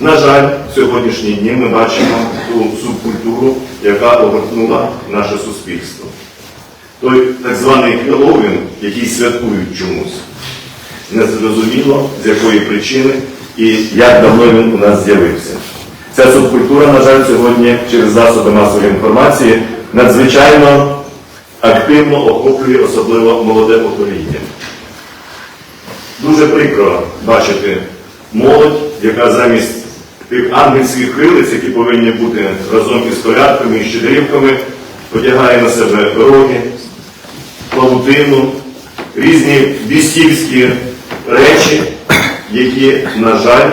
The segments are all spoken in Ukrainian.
На жаль, в сьогоднішні дні ми бачимо ту субкультуру, яка огортнула наше суспільство. Той так званий Хеллоуін, який святкують чомусь. Незрозуміло, з якої причини і як давно він у нас з'явився. Ця субкультура, на жаль, сьогодні через засоби масової інформації надзвичайно активно охоплює особливо молоде покоління. Дуже прикро бачити молодь, яка замість тих ангельських крилиць, які повинні бути разом із колядками і щедрівками, одягає на себе роги, павутину, різні бістівські речі, які, на жаль,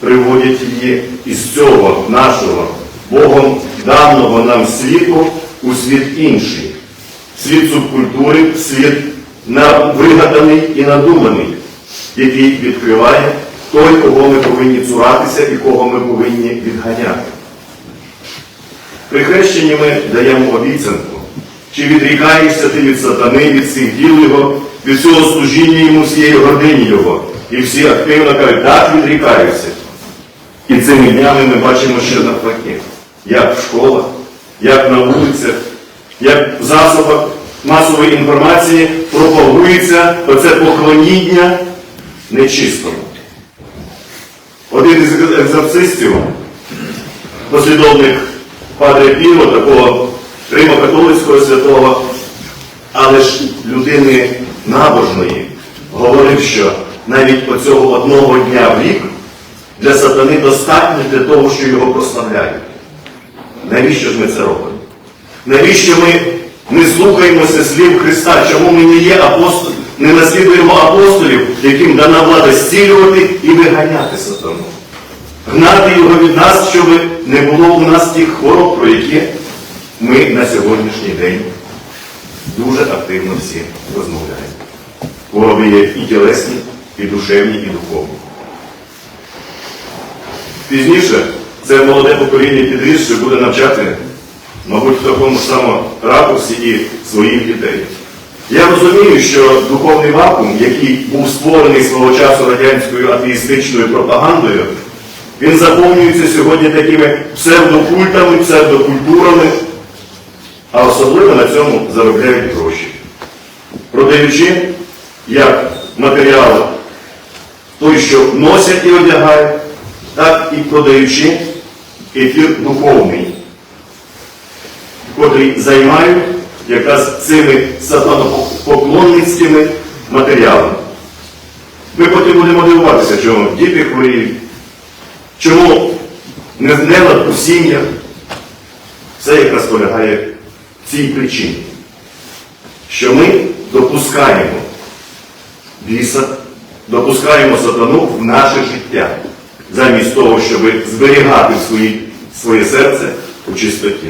приводять її із цього нашого Богом даного нам світу у світ інший. Світ субкультури, світ вигаданий і надуманий, який відкриває той, кого ми повинні цуратися і кого ми повинні відганяти. При хрещенні ми даємо обіцянку. Чи відрікаєшся ти від сатани, від всіх діл його, від всього служіння йому, всієї гордині його. І всі активно кажуть, так відрікаюся. І цими днями ми бачимо, що навпаки, як в школах, як на вулицях, як в засобах масової інформації пропагується оце поклоніння нечистому. Один із екзорцистів, послідовник Падре Піро, такого Римо-католицького святого, але ж людини набожної, говорив, що навіть оцього одного дня в рік для сатани достатньо для того, що його прославляють. Навіщо ж ми це робимо? Навіщо ми не слухаємося слів Христа? Чому ми не є апостол, не наслідуємо апостолів, яким дана влада зцілювати і виганяти сатану? Гнати його від нас, щоб не було у нас тих хвороб, про які ми на сьогоднішній день дуже активно всі розмовляємо. Хвороби є і тілесні, і душевні, і духовні. Пізніше це молоде покоління підрісше буде навчати, мабуть, в такому ж самому ракурсі і своїх дітей. Я розумію, що духовний вакуум, який був створений свого часу радянською атеїстичною пропагандою, він заповнюється сьогодні такими псевдокультами, псевдокультурами, а особливо на цьому заробляють гроші. Продаючи як матеріали той, що носять і одягають, так і продаючи ефір духовний, котрий займають якраз цими сатанопоклонницькими матеріалами. Ми потім будемо дивуватися, чому діти хворіють, чому не нелад у сім'ях. Все якраз полягає в цій причині, що ми допускаємо біса, допускаємо сатану в наше життя, замість того, щоб зберігати свої, своє серце у чистоті.